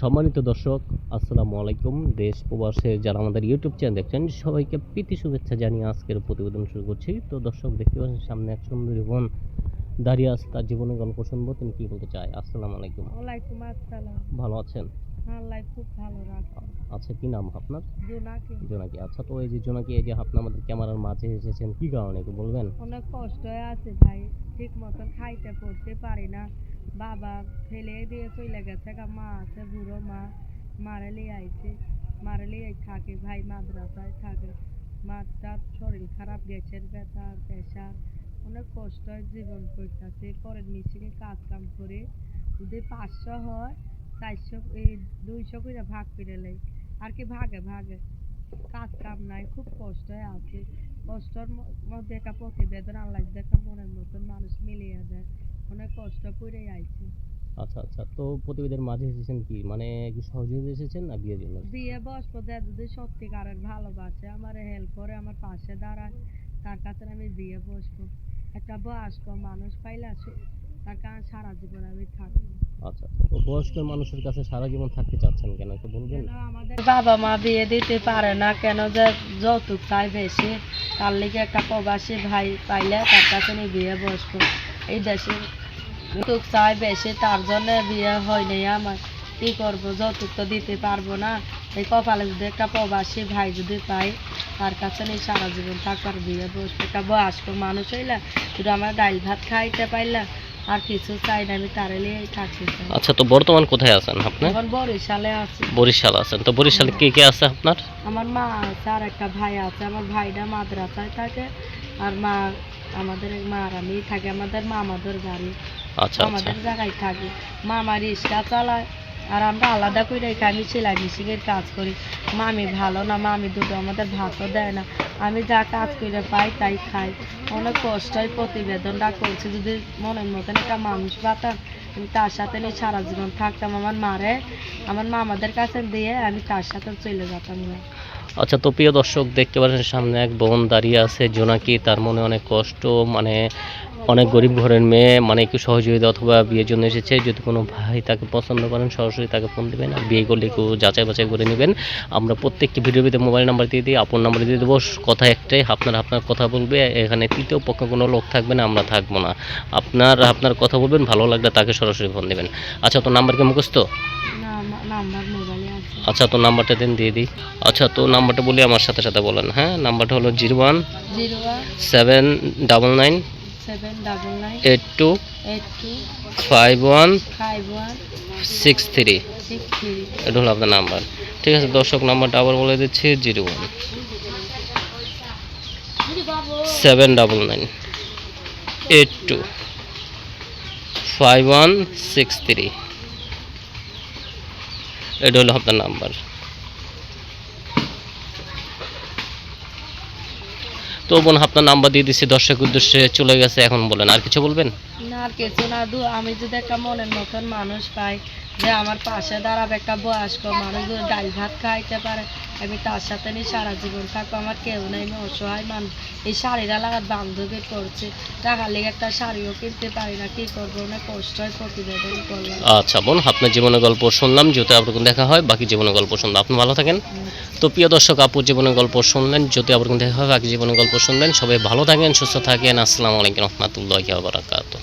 সম্মানিত দর্শক আসসালামু আলাইকুম। দেশ প্রবাসে যারা আমাদের ইউটিউব চ্যানেল দেখছেন সবাইকে প্রীতি শুভেচ্ছা জানিয়ে আজকের প্রতিবেদন শুরু করছি। তো দর্শক দেখতে পাচ্ছেন সামনে এক সুন্দরী বোন দাঁড়িয়ে আছে তার জীবনে গল্প শুনব। তিনি কি বলতে চায়? আসসালামু আলাইকুম। ওয়ালাইকুম আসসালাম। ভালো আছেন? আল্লাহ খুব ভালো আচ্ছা কি নাম আপনার? জোনাকে। জোনাকি। আচ্ছা তো এই যে জোনাকি এই যে আপনি আমাদের ক্যামেরার মাঝে এসেছেন কি কারণে একটু বলবেন? অনেক কষ্ট আছে ভাই ঠিক মতন খাইতে পড়তে পারি না। বাবা ফেলে দিয়ে চলে গেছে গা মা আছে বুড়ো মা মারা লিয়ে আইছে মারা লিয়ে থাকে ভাই মাদ্রাসায় থাকে মার তার শরীর খারাপ গেছে ব্যথা প্রেশার অনেক কষ্ট জীবন করতেছে পরে মিশিয়ে কাজ কাম করে যদি পাঁচশো হয় চারশো এই দুইশো করে ভাগ করে লাই আর কি ভাগে ভাগে কাজ কাম নাই খুব কষ্ট আছে কষ্টর মধ্যে একটা প্রতিবেদন আল্লাহ একটা মনের মতন মানুষ মিলিয়ে দেয় অনেক কষ্ট করে আইছে। আচ্ছা আচ্ছা। তো প্রতিবেদের মাঝে এসেছেন কি? মানে কি সহযোগিতা এসেছেন না বিয়ের জন্য বিয়ে যে যদি সত্যিকারের ভালোবাসে আমার হেল্প করে আমার পাশে দাঁড়ায় তার কাছে আমি বিয়ে বসবো। একটা বয়স্ক মানুষ পাইলে সে- তার কারণে সারা জীবন আমি থাকব। আচ্ছা আচ্ছা। তো বয়স্ক মানুষের কাছে সারা জীবন থাকতে চাচ্ছেন কেন? একটু বলবেন? আমাদের বাবা মা বিয়ে দিতে পারে না কেন যে যৌতুক চাই বেশি? তার লিগে একটা প্রবাসী ভাই পাইলে তার কাছে নিয়ে বিয়ে বসবো। এই দেশে যৌতুক চাই বেশি তার জন্য বিয়ে হয়নি আমার। কি করব? যৌতুক তো দিতে পারব না। এই কপালে যদি একটা প্রবাসী ভাই যদি পাই তার কাছে নিয়ে সারা জীবন থাকার বিয়ে বসবো? একটা বয়স্ক মানুষ হইলা শুধু আমার ডাইল ভাত খাইতে পাইলা আর কিছু চাই না আমি তারে থাকতে চাই আচ্ছা তো বর্তমান কোথায় আছেন আপনি? এখন বরিশালে আছি। বরিশাল আছেন। তো বরিশালে কে কে আছে আপনার? আমার মা আছে আর একটা ভাই আছে। আমার ভাইটা মাদ্রাসায় থাকে আর মা আমাদের এক মা আর আমি থাকি আমাদের মামাদের বাড়ি। আচ্ছা আচ্ছা। আমাদের জায়গায় থাকি। মামা রিক্সা চালায় আর আমরা আলাদা করে এখানে সেলাই মেশিনের কাজ করি। মামি ভালো না মামি দুটো আমাদের ভাতও দেয় না। আমি যা কাজ করে পাই তাই খাই। অনেক কষ্টই প্রতিবেদনটা করছি যদি মনের মতন একটা মানুষ পাতাম আমি তার সাথে নিয়ে সারা জীবন থাকতাম। আমার মারে আমার মামাদের কাছে দিয়ে আমি তার সাথে চলে যেতাম না। আচ্ছা তো প্রিয় দর্শক, দেখতে পাচ্ছেন সামনে এক বোন দাঁড়িয়ে আছে জোনাকি তার মনে অনেক কষ্ট মানে অনেক গরিব ঘরের মেয়ে মানে একটু সহযোগিতা অথবা বিয়ের জন্য এসেছে। যদি কোনো ভাই তাকে পছন্দ করেন, সরাসরি তাকে ফোন দেবেন আর বিয়ে করলে একটু যাচাই বাছাই করে নেবেন। আমরা প্রত্যেকটি ভিডিওর ভিতরে মোবাইল নাম্বার দিয়ে দিই, আপন নাম্বার দিয়ে দেবো। কথা একটাই, আপনার আপনার কথা বলবে, এখানে তৃতীয় পক্ষ কোনো লোক থাকবে না, আমরা থাকব না। আপনার আপনার কথা বলবেন, ভালো লাগলে তাকে সরাসরি ফোন দেবেন। আচ্ছা তো নাম্বার কি মুখস্থ? না আচ্ছা তো নাম্বারটা দেন দিয়ে দিই। আচ্ছা তো নাম্বারটা বলি আমার সাথে সাথে বলেন হ্যাঁ? নাম্বারটা হলো zero one seven double nine eight two five one six three. এটা হলো আপনার নাম্বার। ঠিক আছে দর্শক নাম্বারটা আবার বলে দিচ্ছি zero one seven double nine eight two five one six three. এটা হলো আপনার নাম্বার। তো বোন, আপনার নাম্বার দিয়ে দিচ্ছি দর্শক উদ্দেশ্যে চলে গেছে, এখন বলেন, আর কিছু বলবেন? আর কিছু না দু আমি যদি একটা মনের মতন মানুষ পাই যে আমার পাশে দাঁড়াবে একটা বয়স্ক মানুষ ডাল ভাত খাইতে পারে আমি তার সাথে নিয়ে সারা জীবন থাকব। আমার কেউ নেই আমি অসহায় মানুষ। এই শাড়িটা লাগাত বান্ধবী করছে। টাকার লেগে একটা শাড়িও কিনতে পারি না কি করব? না কষ্ট হয় প্রতিবেদন করলাম আচ্ছা বোন আপনার জীবনের গল্প শুনলাম যদি আপনার দেখা হয় বাকি জীবনের গল্প শুনলাম। আপনি ভালো থাকেন। তো প্রিয় দর্শক আপুর জীবনের গল্প শুনলেন যদি আপনার দেখা হয় বাকি জীবনের গল্প শুনলেন। সবাই ভালো থাকেন সুস্থ থাকেন। আসসালামু আলাইকুম রহমতুল্লাহ বারাকাতু